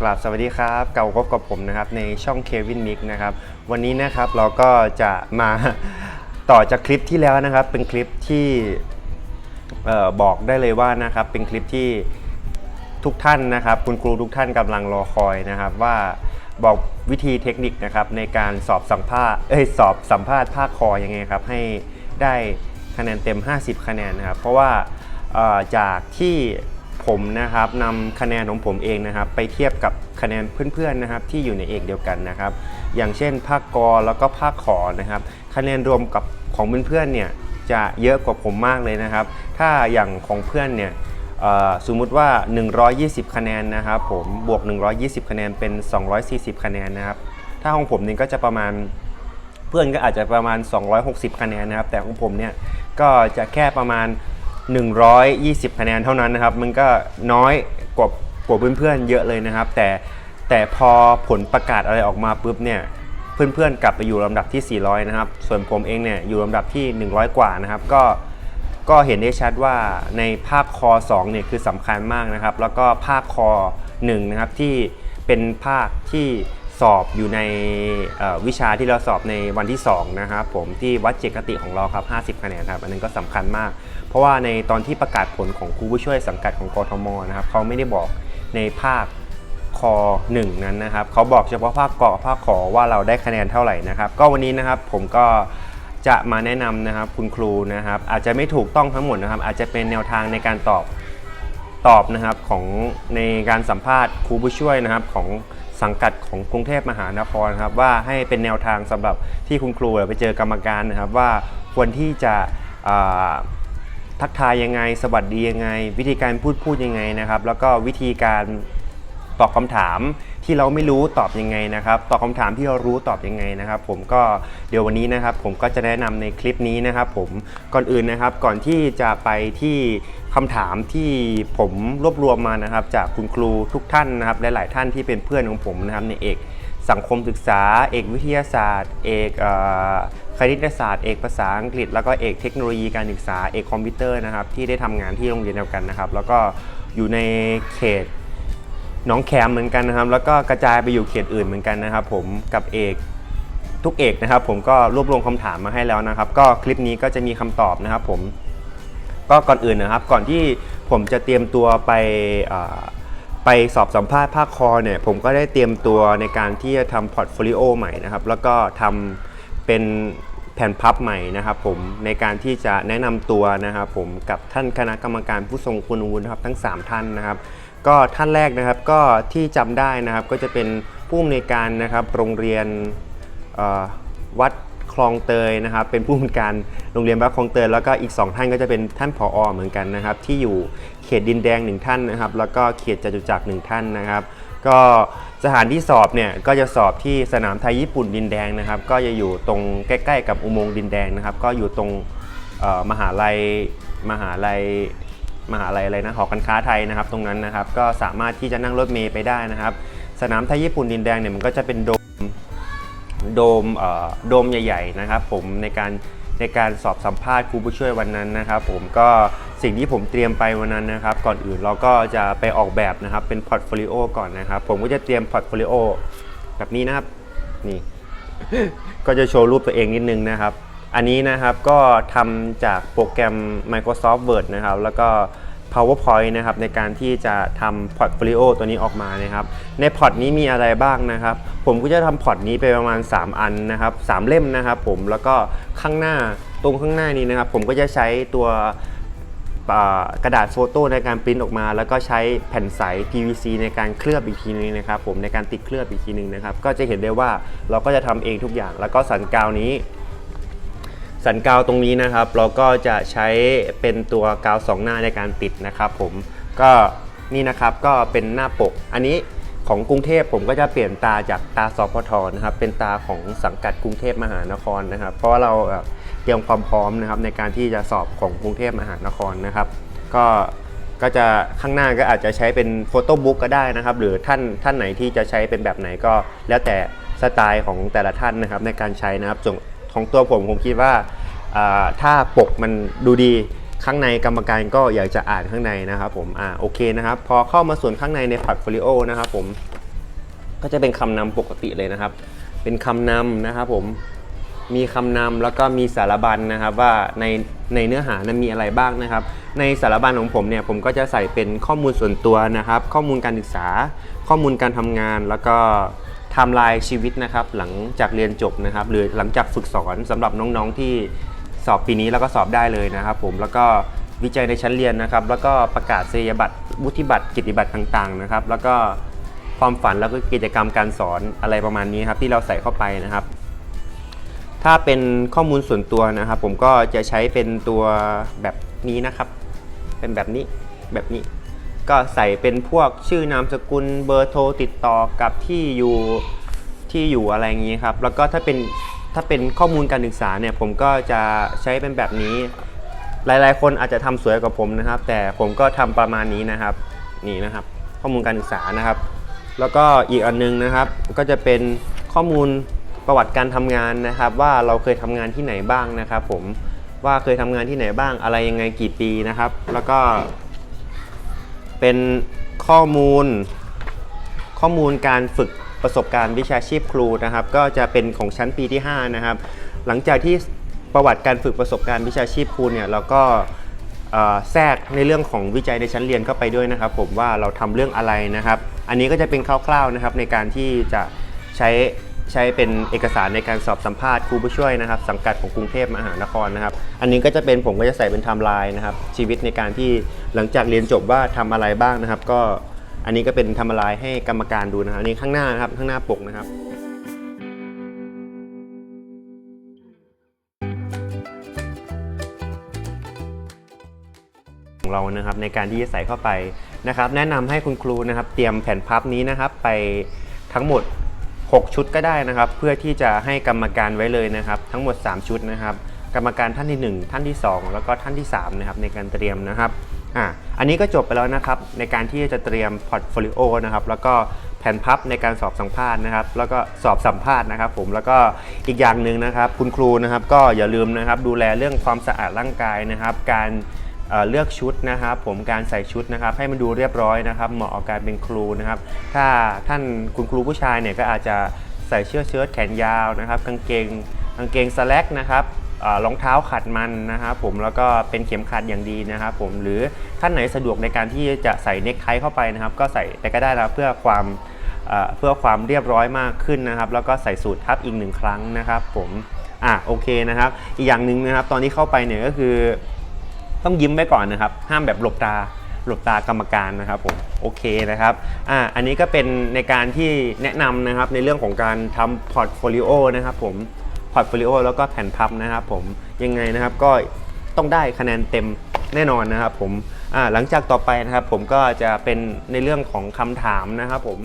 กราบสวัสดีครับเก่าพบกับผมนะครับในช่องเควินมิกนะครับวันนี้นะครับเราก็จะมาต่อจากคลิปที่แล้วนะครับ เป็นคลิปที่บอกได้เลยว่านะครับเป็นคลิปที่ทุกท่านนะครับ คุณครูทุกท่านกำลังรอคอยนะครับ ว่าบอกวิธีเทคนิคนะครับในการสอบสัมภาษณ์เอ้ยสอบสัมภาษณ์ภาคคอยังไงครับให้ได้คะแนนเต็ม 50 คะแนนนะครับ เพราะว่าจากที่ ผมนะครับนำคะแนนของผมเองนะครับ ไปเทียบกับคะแนนเพื่อนๆนะครับ ที่อยู่ในเอกเดียวกันนะครับ อย่างเช่นภาคกอแล้วก็ภาคขอนะครับ คะแนนรวมกับของเพื่อนๆเนี่ยจะเยอะกว่าผมมากเลยนะครับ ถ้าอย่างของเพื่อนเนี่ยสมมุติว่า 120 คะแนนนะครับผมบวก 120 คะแนนเป็น 240 คะแนนนะครับ ถ้าของผมเนี่ยก็จะประมาณเพื่อนก็อาจจะประมาณ 260 คะแนนนะครับ แต่ของผมเนี่ยก็จะแค่ประมาณ 120 คะแนนเท่านั้นนะครับ มันก็น้อยกว่ากว่าเพื่อนๆเยอะเลยนะครับ แต่แต่พอผลประกาศอะไรออกมาปุ๊บเนี่ยเพื่อนๆกลับไปอยู่ลำดับที่ 400 นะครับ ส่วนผมเองเนี่ยอยู่ลำดับที่ 100 กว่านะครับ ก็ก็เห็นได้ชัดว่าในภาคคอ2เนี่ยคือสำคัญมากนะครับ แล้วก็ภาคคอ1นะครับที่เป็นภาคที่ สอบอยู่ในวิชาที่เราสอบในวันที่2นะครับผมที่วัดเจตคติของเราครับ 50 คะแนนครับ อันนั้นก็สำคัญมาก เพราะว่าในตอนที่ประกาศผลของครูผู้ช่วยสังกัดของกทมนะครับเขาไม่ได้บอกในภาคคอ1นั้นนะครับเขาบอกเฉพาะภาคกอภาคขอว่าเราได้คะแนนเท่าไหร่นะครับก็วันนี้นะครับผมก็จะมาแนะนำนะครับคุณครูนะครับอาจจะไม่ถูกต้องทั้งหมดนะครับ อาจจะเป็นแนวทางในการตอบตอบนะครับของในการสัมภาษณ์ครูผู้ช่วยนะครับของ สังกัดของกรุงเทพมหานครครับว่าให้เป็นแนวทางสำหรับที่คุณครูไปเจอกรรมการนะครับว่าควรที่จะทักทายยังไง สวัสดียังไง วิธีการพูดพูดยังไงนะครับ แล้วก็วิธีการตอบคำถาม ที่เราไม่รู้ตอบยังไงนะครับตอบคำถามที่เรารู้ตอบยังไงนะครับ ผมก็เดี๋ยววันนี้นะครับ ผมก็จะแนะนำในคลิปนี้นะครับ ผมก่อนอื่นนะครับ ก่อนที่จะไปที่คำถามที่ผมรวบรวมมานะครับ จากคุณครูทุกท่านนะครับและหลายท่านที่เป็นเพื่อนของผมนะครับในเอกสังคมศึกษา เอกวิทยาศาสตร์ เอกคณิตศาสตร์ เอกภาษาอังกฤษ แล้วก็เอกเทคโนโลยีการศึกษา เอกคอมพิวเตอร์นะครับที่ได้ทำงานที่โรงเรียนเดียวกันนะครับ แล้วก็อยู่ในเขต น้องแคมเหมือนกันนะครับ แล้วก็กระจายไปอยู่เขตอื่นเหมือนกันนะครับ ผมกับเอกทุกเอกนะครับ ผมก็รวบรวมคำถามมาให้แล้วนะครับ ก็คลิปนี้ก็จะมีคำตอบนะครับ ผมก็ก่อนอื่นนะครับ ก่อนที่ผมจะเตรียมตัวไปไปสอบสัมภาษณ์ภาคคอเนี่ยผมก็ได้เตรียมตัวในการที่จะทำพอร์ตโฟลิโอใหม่นะครับ แล้วก็ทำเป็น แผ่นพับใหม่นะครับผมในการที่จะแนะนำตัวนะครับผมกับท่านคณะกรรมการผู้ทรงคุณวุฒินะครับทั้ง 3 ท่านนะครับ ก็ท่านแรกนะครับก็ที่จำได้นะครับก็จะเป็นผู้อำนวยการนะครับโรงเรียนวัดคลองเตยนะครับ เป็นผู้อำนวยการโรงเรียนวัดคลองเตยแล้วก็อีก 2 ท่านก็จะเป็นท่านผอเหมือนกันนะครับ ที่อยู่เขตดินแดงหนึ่งท่านนะครับ แล้วก็เขตจตุจักรหนึ่งท่านนะครับ ก็สถานที่สอบเนี่ยก็จะสอบที่สนามไทยญี่ปุ่นดินแดงนะครับ ก็จะอยู่ตรงใกล้ ๆ กับอุโมงค์ดินแดงนะครับ ก็อยู่ตรงมหาลัยมหาลัยมหาลัยอะไรนะหอการค้าไทยนะครับ ตรงนั้นนะครับ ก็สามารถที่จะนั่งรถเมล์ไปได้นะครับ สนามไทยญี่ปุ่นดินแดงเนี่ยมันก็จะเป็นโดมโดมเอ่อโดมใหญ่ ๆ นะครับ ผมในการ ในการสอบสัมภาษณ์ครูผู้ช่วยวันนั้นนะครับ ผมก็สิ่งที่ผมเตรียมไปวันนั้นนะครับ ก่อนอื่นเราก็จะไปออกแบบนะครับเป็นพอร์ตโฟลิโอก่อนนะครับ ผมก็จะเตรียมพอร์ตโฟลิโอแบบนี้นะครับนี่ก็จะโชว์รูปตัวเองนิดนึงนะครับ อันนี้นะครับก็ทำจากโปรแกรม Microsoft Word นะครับ แล้วก็ PowerPoint นะครับในการที่จะทำพอร์ตโฟลิโอตัวนี้ออกมานะครับ ในพอร์ตนี้มีอะไรบ้างนะครับ ผมก็จะทำพอร์ตนี้ไปประมาณ 3 อันนะครับ3เล่มนะครับผมแล้วก็ข้างหน้าตรงข้างหน้านี้นะครับ ผมก็จะใช้ตัวกระดาษโฟโต้ในการปริ้นออกมา แล้วก็ใช้แผ่นใส PVC ในการเคลือบอีกทีนึงนะครับ ผมในการติดเคลือบอีกทีนึงนะครับ ก็จะเห็นได้ว่าเราก็จะทำเองทุกอย่าง แล้วก็สันกาวนี้ สันกาวตรงนี้นะครับ เราก็จะใช้เป็นตัวกาวสองหน้าในการติดนะครับผมก็นี่นะครับก็เป็นหน้าปก อันนี้ของกรุงเทพผมก็จะเปลี่ยนตาจากตาสพทนะครับ เป็นตาของสังกัดกรุงเทพมหานครนะครับ เพราะเราเอ่อเตรียมความพร้อมนะครับในการที่จะสอบของกรุงเทพมหานครนะครับ ก็ก็จะข้างหน้าก็อาจจะใช้เป็นโฟโต้บุ๊กก็ได้นะครับ หรือท่านท่านไหนที่จะใช้เป็นแบบไหนก็ แล้วแต่สไตล์ของแต่ละท่านนะครับในการใช้นะครับส่วน ของตัวผมผมคิดว่าถ้าปกมันดูดีข้างในกรรมการก็อยากจะอ่านข้างในนะครับผมอ่าโอเคนะครับ พอเข้ามาส่วนข้างในในพอร์ตโฟลิโอนะครับผมก็จะเป็นคำนำปกติเลยนะครับ เป็นคำนำนะครับผมมีคำนำแล้วก็มีสารบัญนะครับว่าในในเนื้อหานั้นมีอะไรบ้างนะครับ ในสารบัญของผมเนี่ยผมก็จะใส่เป็นข้อมูลส่วนตัวนะครับ ข้อมูลการศึกษา ข้อมูลการทำงานแล้วก็ ไทม์ไลน์ชีวิตนะครับหลังจากเรียนจบนะครับ หรือหลังจากฝึกสอนสำหรับน้องๆที่สอบปีนี้แล้วก็สอบได้เลยนะครับ ผมแล้วก็วิจัยในชั้นเรียนนะครับ แล้วก็ประกาศเสียบัตรวุฒิบัตรกิติบัตรต่างๆนะครับ แล้วก็ความฝันแล้วก็กิจกรรมการสอนอะไรประมาณนี้ครับที่เราใส่เข้าไปนะครับ ถ้าเป็นข้อมูลส่วนตัวนะครับ ผมก็จะใช้เป็นตัวแบบนี้นะครับ เป็นแบบนี้แบบนี้ ก็ใส่เป็นพวกชื่อนามสกุลเบอร์โทรติดต่อกับที่อยู่ที่อยู่อะไรอย่างนี้ครับ แล้วก็ถ้าเป็นถ้าเป็นข้อมูลการศึกษาเนี่ยผมก็จะใช้เป็นแบบนี้ หลายๆ คนอาจจะทำสวยกว่าผมนะครับ แต่ผมก็ทำประมาณนี้นะครับนี่นะครับ ข้อมูลการศึกษานะครับ แล้วก็อีกอันนึงนะครับ ก็จะเป็นข้อมูลประวัติการทำงานนะครับ ว่าเราเคยทำงานที่ไหนบ้างนะครับ ผมว่าเคยทำงานที่ไหนบ้างอะไรยังไงกี่ปีนะครับ แล้วก็ เป็นข้อมูลข้อมูลการฝึกประสบการณ์วิชาชีพครูนะครับ ก็จะเป็นของชั้นปีที่ 5 นะครับ หลังจากที่ประวัติการฝึกประสบการณ์วิชาชีพครูเนี่ยเราก็แทรกในเรื่องของวิจัยในชั้นเรียนเข้าไปด้วยนะครับ ผมว่าเราทำเรื่องอะไรนะครับ อันนี้ก็จะเป็นคร่าวๆนะครับในการที่จะใช้ ใช้เป็นเอกสารในการสอบสัมภาษณ์ครูผู้ช่วยนะครับสังกัดของกรุงเทพมหานครนะครับ อันนี้ก็จะเป็นผมก็จะใส่เป็นไทม์ไลน์นะครับชีวิตในการที่หลังจากเรียนจบว่าทำอะไรบ้างนะครับ ก็อันนี้ก็เป็นไทม์ไลน์ให้กรรมการดูนะครับอันนี้ข้างหน้านะครับข้างหน้าปกนะครับของเรานะครับในการที่จะใส่เข้าไปนะครับ แนะนำให้คุณครูนะครับ เตรียมแผ่นพับนี้นะครับ ไปทั้งหมด 6 ชุดก็ได้นะครับ เพื่อที่จะให้กรรมการไว้เลยนะครับ ทั้งหมด 3 ชุดนะครับ กรรมการท่านที่ 1 ท่านที่ 2 แล้วก็ท่านที่3นะครับในการเตรียมนะครับอะอันนี้ก็จบไปแล้วนะครับ ในการที่จะเตรียมพอร์ตโฟลิโอนะครับแล้วก็แผ่นพับในการสอบสัมภาษณ์นะครับ แล้วก็สอบสัมภาษณ์นะครับ ผมแล้วก็อีกอย่างหนึ่งนะครับ คุณครูนะครับ ก็อย่าลืมนะครับ ดูแลเรื่องความสะอาดร่างกายนะครับ การ เเลือกชุดนะครับ ผมการใส่ชุดนะครับ ให้มันดูเรียบร้อยนะครับ เหมาะกับการเป็นครูนะครับ ถ้าท่านคุณครูผู้ชายเนี่ยก็อาจจะใส่เสื้อเชิ้ตแขนยาวนะครับกางเกงกางเกงสแลกนะครับเอ่อรองเท้าขัดมันนะครับผมแล้วก็เป็นเข็มขัดอย่างดีนะครับผมหรือท่านไหนสะดวกในการที่จะใส่เนคไทเข้าไปนะครับ ก็ใส่แต่ก็ได้นะเพื่อความเเพื่อความเรียบร้อยมากขึ้นนะครับ แล้วก็ใส่สูตรทับอีกหนึ่งครั้งนะครับ ผมอะโอเคนะครับ อีกอย่างหนึ่งนะครับ ตอนที่เข้าไปเนี่ยก็คือ ต้องยิ้มไว้ก่อนนะครับ ห้ามแบบหลบตาหลบตากรรมการนะครับผมโอเคนะครับอ่าอันนี้ก็เป็นในการที่แนะนำนะครับในเรื่องของการทำพอร์ตโฟลิโอนะครับผมพอร์ตโฟลิโอแล้วก็แผ่นพับนะครับผมยังไงนะครับก็ต้องได้คะแนนเต็มแน่นอนนะครับผมอ่าหลังจากต่อไปนะครับผมก็จะเป็นในเรื่องของคำถามนะครับผม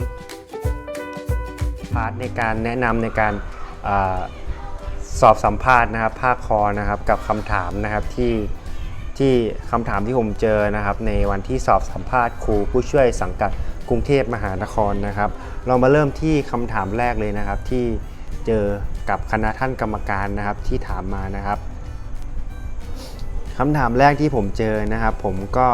พาร์ทในการแนะนำในการอสอบสัมภาษณ์นะครับภาคคอนะครับกับคำถามนะครับที่ ที่คำถามที่ผมเจอนะครับ ในวันที่สอบสัมภาษณ์ครูผู้ช่วยสังกัดกรุงเทพมหานครนะครับ เรามาเริ่มที่คำถามแรกเลยนะครับ ที่เจอกับคณะท่านกรรมการนะครับที่ถามมานะครับคำถามแรกที่ผมเจอนะครับ ผมก็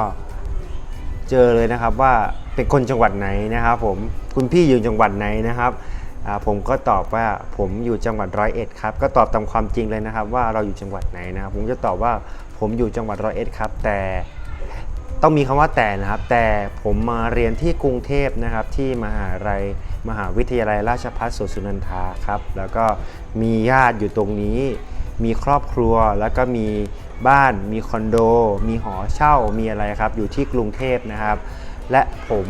เจอเลยนะครับว่าเป็นคนจังหวัดไหนนะครับ ผมคุณพี่อยู่จังหวัดไหนนะครับผมก็ตอบว่าผมอยู่จังหวัดร้อยเอ็ดครับก็ตอบตามความจริงเลยนะครับ ว่าเราอยู่จังหวัดไหนนะครับ ผมจะตอบว่า ผมอยู่จังหวัดร้อยเอ็ดครับ แต่ต้องมีคำว่าแต่นะครับ แต่ผมมาเรียนที่กรุงเทพนะครับ ที่มหาลัยมหาวิทยาลัยราชภัฏสวนสุนันทาครับ แล้วก็มีญาติอยู่ตรงนี้ มีครอบครัวแล้วก็มีบ้านมีคอนโด มีหอเช่ามีอะไรครับ อยู่ที่กรุงเทพนะครับ และผม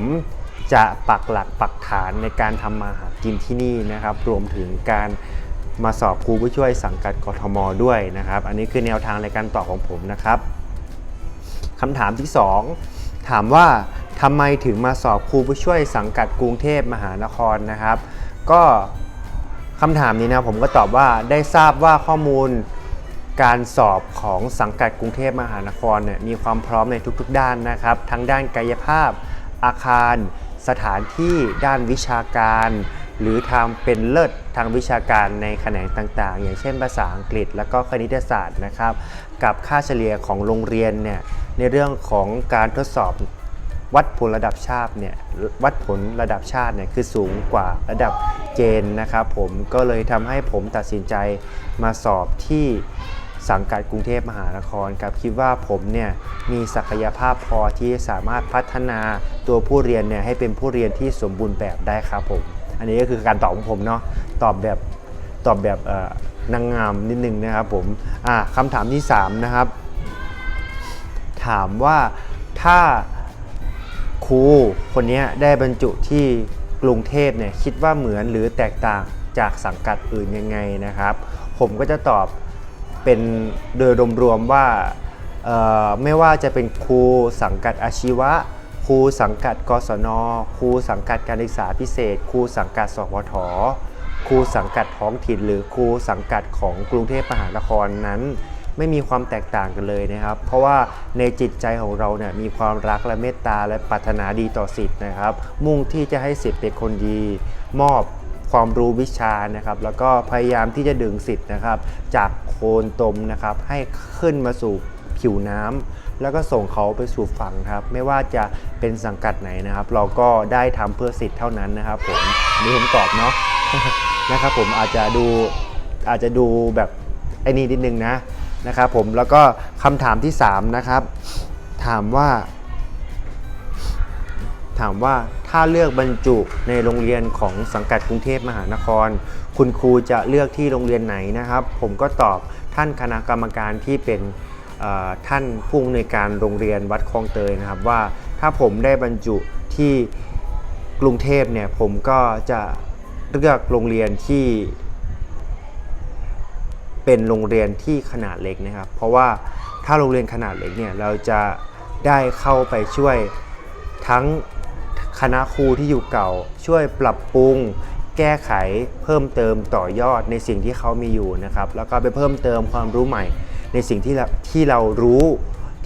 จะปักหลักปักฐานในการทำมาหากินที่นี่นะครับ รวมถึงการ มาสอบครูผู้ช่วยสังกัดกทมด้วยนะครับ อันนี้คือแนวทางในการตอบของผมนะครับคำถามที่ 2 ถามว่าทำไมถึงมาสอบครูผู้ช่วยสังกัดกรุงเทพมหานครนะครับ ก็คำถามนี้นะผมก็ตอบว่าได้ทราบว่าข้อมูลการสอบของสังกัดกรุงเทพมหานครเนี่ยมีความพร้อมในทุกๆ ด้านนะครับ ทั้งด้านกายภาพ อาคาร สถานที่ ด้านวิชาการ หรือทางเป็นเลิศทางวิชาการในแขนงต่างๆ อย่างเช่นภาษาอังกฤษ แล้วก็คณิตศาสตร์นะครับ กับค่าเฉลี่ยของโรงเรียนเนี่ยในเรื่องของการทดสอบวัดผลระดับชาติเนี่ยวัดผลระดับชาติเนี่ยคือสูงกว่าระดับเกณฑ์นะครับผมก็เลยทำให้ผมตัดสินใจมาสอบที่สังกัดกรุงเทพมหานครครับคิดว่าผมเนี่ยมีศักยภาพพอที่สามารถพัฒนาตัวผู้เรียนเนี่ยให้เป็นผู้เรียนที่สมบูรณ์แบบได้ครับผม อันนี้ก็คือการตอบของผมเนาะตอบแบบตอบแบบนางงามนิดนึงนะครับผมอ่าคำถามที่ 3 นะครับ ถามว่าถ้าครูคนนี้ได้บรรจุที่กรุงเทพเนี่ยคิดว่าเหมือนหรือแตกต่างจากสังกัดอื่นยังไงนะครับ ผมก็จะตอบเป็นโดยรวมๆว่าไม่ว่าจะเป็นครูสังกัดอาชีวะ รูสังกัดกศน ครูสังกัดการศึกษาพิเศษ ครูสังกัดสพทครูสังกัดท้องถิ่น หรือครูสังกัดของกรุงเทพมหานครนั้น ไม่มีความแตกต่างกันเลยนะครับ เพราะว่าในจิตใจของเราเนี่ยมีความรักและเมตตาและปรารถนาดีต่อสิทธิ์นะครับ มุ่งที่จะให้สิทธิ์เป็นคนดี มอบความรู้วิชานะครับ แล้วก็พยายามที่จะดึงสิทธิ์นะครับ จากโคนตมนะครับให้ขึ้นมาสู่ ผิวน้ำแล้วก็ส่งเขาไปสู่ฝั่งครับ ไม่ว่าจะเป็นสังกัดไหนนะครับ เราก็ได้ทำเพื่อสิทธิ์เท่านั้นนะครับผมนี่ผมตอบเนาะนะครับผมอาจจะดูอาจจะดูแบบไอ้นี่นิดนึงนะนะครับผมแล้วก็คำถามที่ 3 นะครับ ถามว่า ถามว่าถ้าเลือกบรรจุในโรงเรียนของสังกัดกรุงเทพมหานคร คุณครูจะเลือกที่โรงเรียนไหนนะครับ ผมก็ตอบท่านคณะกรรมการที่เป็น ท่านผู้อำนวยการโรงเรียนวัดคลองเตยนะครับว่าถ้าผมได้บรรจุที่กรุงเทพเนี่ยผมก็จะเลือกโรงเรียนที่ เป็นโรงเรียนที่ขนาดเล็กนะครับ เพราะว่าถ้าโรงเรียนขนาดเล็กเนี่ยเราจะได้เข้าไปช่วยทั้งคณะครูที่อยู่เก่า ช่วยปรับปรุงแก้ไขเพิ่มเติมต่อยอดในสิ่งที่เขามีอยู่นะครับ แล้วก็ไปเพิ่มเติมความรู้ใหม่ ในสิ่งที่เราที่เรารู้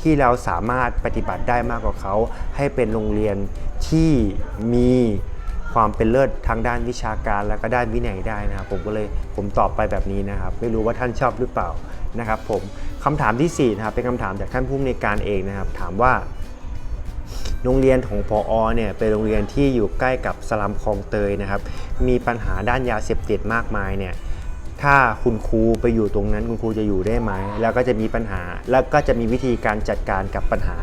ที่เราสามารถปฏิบัติได้มากกว่าเขา ให้เป็นโรงเรียนที่มีความเป็นเลิศทางด้านวิชาการแล้วก็ด้านวินัยได้นะครับ ผมก็เลยผมตอบไปแบบนี้นะครับ ไม่รู้ว่าท่านชอบหรือเปล่านะครับ ผมคำถามที่สี่นะครับเป็นคำถามจากท่านผู้อำนวยการเองนะครับ ถามว่า โรงเรียนของพออเนี่ยเป็นโรงเรียนที่อยู่ใกล้กับสลัมคลองเตยนะครับ มีปัญหาด้านยาเสพติดมากมายเนี่ย ถ้าคุณครูไปอยู่ตรงนั้นคุณครูจะอยู่ได้ไหม แล้วก็จะมีปัญหา แล้วก็จะมีวิธีการจัดการกับปัญหา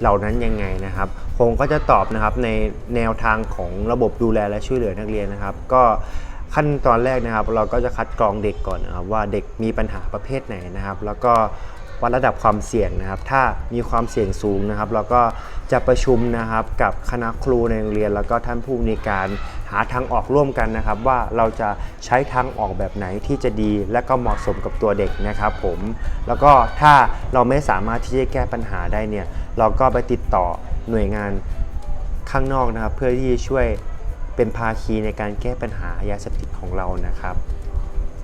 เหล่านั้นยังไงนะครับคงก็จะตอบนะครับในแนวทางของระบบดูแลและช่วยเหลือนักเรียนนะครับ ก็ขั้นตอนแรกนะครับ เราก็จะคัดกรองเด็กก่อนนะครับว่าเด็กมีปัญหาประเภทไหนนะครับ แล้วก็ วัดระดับความเสี่ยงนะครับ ถ้ามีความเสี่ยงสูงนะครับเราก็จะประชุมนะครับกับคณะครูในโรงเรียน แล้วก็ท่านผู้ในวยการหาทางออกร่วมกันนะครับ ว่าเราจะใช้ทางออกแบบไหนที่จะดี และก็เหมาะสมกับตัวเด็กนะครับผมแล้วก็ถ้าเราไม่สามารถที่จะแก้ปัญหาได้เนี่ยเราก็ไปติดต่อหน่วยงานข้างนอกนะครับ เพื่อที่จะช่วยเป็นภาคีในการแก้ปัญหายาเสพติดของเรานะครับ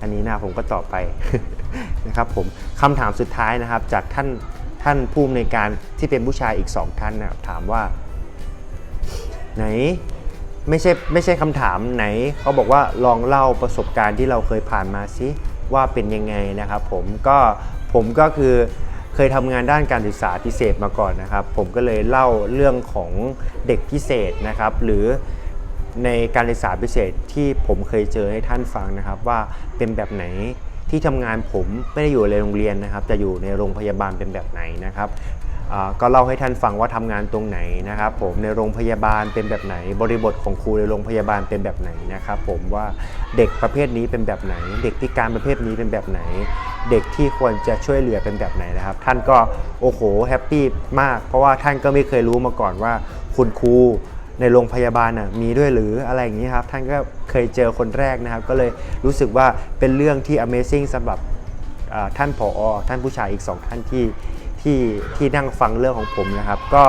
อันนี้นะผมก็ตอบไป นะครับผมคำถามสุดท้ายนะครับจากท่านท่านผู้อำนวยการที่เป็นผู้ชายอีกสองท่านนะครับถามว่า ไหนไม่ใช่ไม่ใช่คำถามไหนเขาบอกว่าลองเล่าประสบการณ์ที่เราเคยผ่านมาสิว่าเป็นยังไงนะครับ ผมก็ผมก็คือเคยทำงานด้านการศึกษาพิเศษมาก่อนนะครับ ผมก็เลยเล่าเรื่องของเด็กพิเศษนะครับ หรือในการศึกษาพิเศษที่ผมเคยเจอให้ท่านฟังนะครับ ว่าเป็นแบบไหน ที่ทำงานผมไม่ได้อยู่ในโรงเรียนนะครับจะอยู่ในโรงพยาบาลเป็นแบบไหนนะครับก็เล่าให้ท่านฟังว่าทำงานตรงไหนนะครับ ผมในโรงพยาบาลเป็นแบบไหน บริบทของครูในโรงพยาบาลเป็นแบบไหนนะครับ ผมว่าเด็กประเภทนี้เป็นแบบไหน เด็กพิการประเภทนี้เป็นแบบไหน เด็กที่ควรจะช่วยเหลือเป็นแบบไหนนะครับ ท่านก็โอ้โหแฮปปี้มาก เพราะว่าท่านก็ไม่เคยรู้มาก่อนว่าคุณครู ในโรงพยาบาลน่ะมีด้วยหรืออะไรอย่างนี้ครับท่านก็เคยเจอคนแรกนะครับ ก็เลยรู้สึกว่าเป็นเรื่องที่ Amazing สำหรับท่านผอท่านผู้ชายอีก 2 ท่านที่ที่ที่นั่งฟังเรื่องของผมนะครับ ก็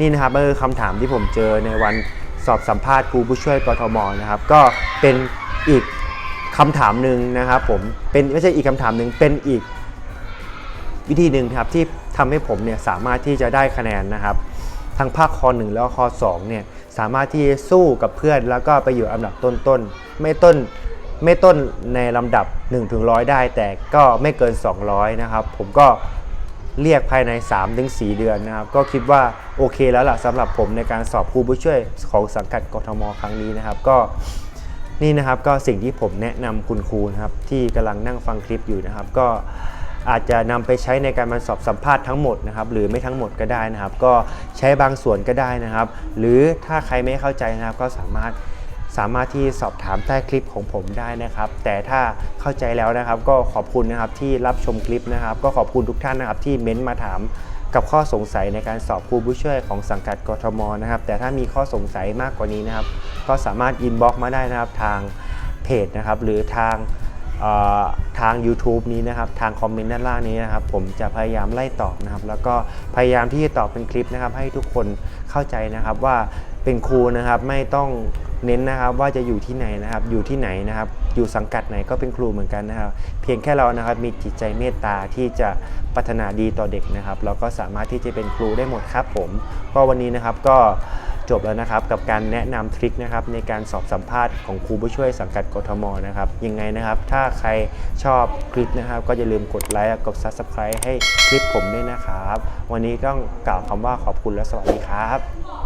นี่นะครับก็คือคำถามที่ผมเจอในวันสอบสัมภาษณ์ครูผู้ช่วยกทมนะครับ ก็เป็นอีกคำถามหนึ่งนะครับผมเป็นไม่ใช่อีกคำถามหนึ่งเป็นอีกวิธีหนึ่งครับที่ทำให้ผมเนี่ยสามารถที่จะได้คะแนนนะครับ ทั้งภาคค1แล้วก็ค2เนี่ย สามารถที่สู้กับเพื่อนแล้วก็ไปอยู่อันดับต้นๆ ไม่ต้นไม่ต้นในลำดับ1ถึง100 ได้ แต่ก็ไม่เกิน 200 นะครับ ผมก็เรียกภายใน 3-4 เดือนนะครับ ก็คิดว่าโอเคแล้วล่ะสำหรับผมในการสอบครูผู้ช่วยของสังกัดกทมครั้งนี้นะครับ ก็นี่นะครับก็สิ่งที่ผมแนะนำคุณครูนะครับที่กำลังนั่งฟังคลิปอยู่นะครับ ก็ อาจจะนำไปใช้ในการมาสอบสัมภาษณ์ทั้งหมดนะครับหรือไม่ทั้งหมดก็ได้นะครับ ก็ใช้บางส่วนก็ได้นะครับ หรือถ้าใครไม่เข้าใจนะครับก็สามารถสามารถที่สอบถามใต้คลิปของผมได้นะครับ แต่ถ้าเข้าใจแล้วนะครับ ก็ขอบคุณนะครับที่รับชมคลิปนะครับ ก็ขอบคุณทุกท่านนะครับที่เม้นต์มาถามกับข้อสงสัยในการสอบครูผู้ช่วยของสังกัดกทมนะครับ แต่ถ้ามีข้อสงสัยมากกว่านี้นะครับ ก็สามารถอินบ็อกมาได้นะครับทางเพจนะครับ หรือทาง ทาง YouTube นี้นะครับทางคอมเมนต์ด้านล่างนี้นะครับผมจะพยายามไล่ตอบนะครับ แล้วก็พยายามที่จะตอบเป็นคลิปนะครับ ให้ทุกคนเข้าใจนะครับว่าเป็นครูนะครับไม่ต้องเน้นนะครับว่าจะอยู่ที่ไหนนะครับ อยู่ที่ไหนนะครับ อยู่สังกัดไหนก็เป็นครูเหมือนกันนะครับ เพียงแค่เรานะครับมีจิตใจเมตตาที่จะพัฒนาดีต่อเด็กนะครับ เราก็สามารถที่จะเป็นครูได้หมดครับผมก็วันนี้นะครับก็ จบแล้วนะครับกับการแนะนำทริคนะครับในการสอบสัมภาษณ์ของครูผู้ช่วยสังกัดกทมนะครับยังไงนะครับ ถ้าใครชอบคลิปนะครับ ก็อย่าลืมกดไลค์กด Subscribe ให้คลิปผมด้วยนะครับ วันนี้ต้องกล่าวคำว่าขอบคุณและสวัสดีครับ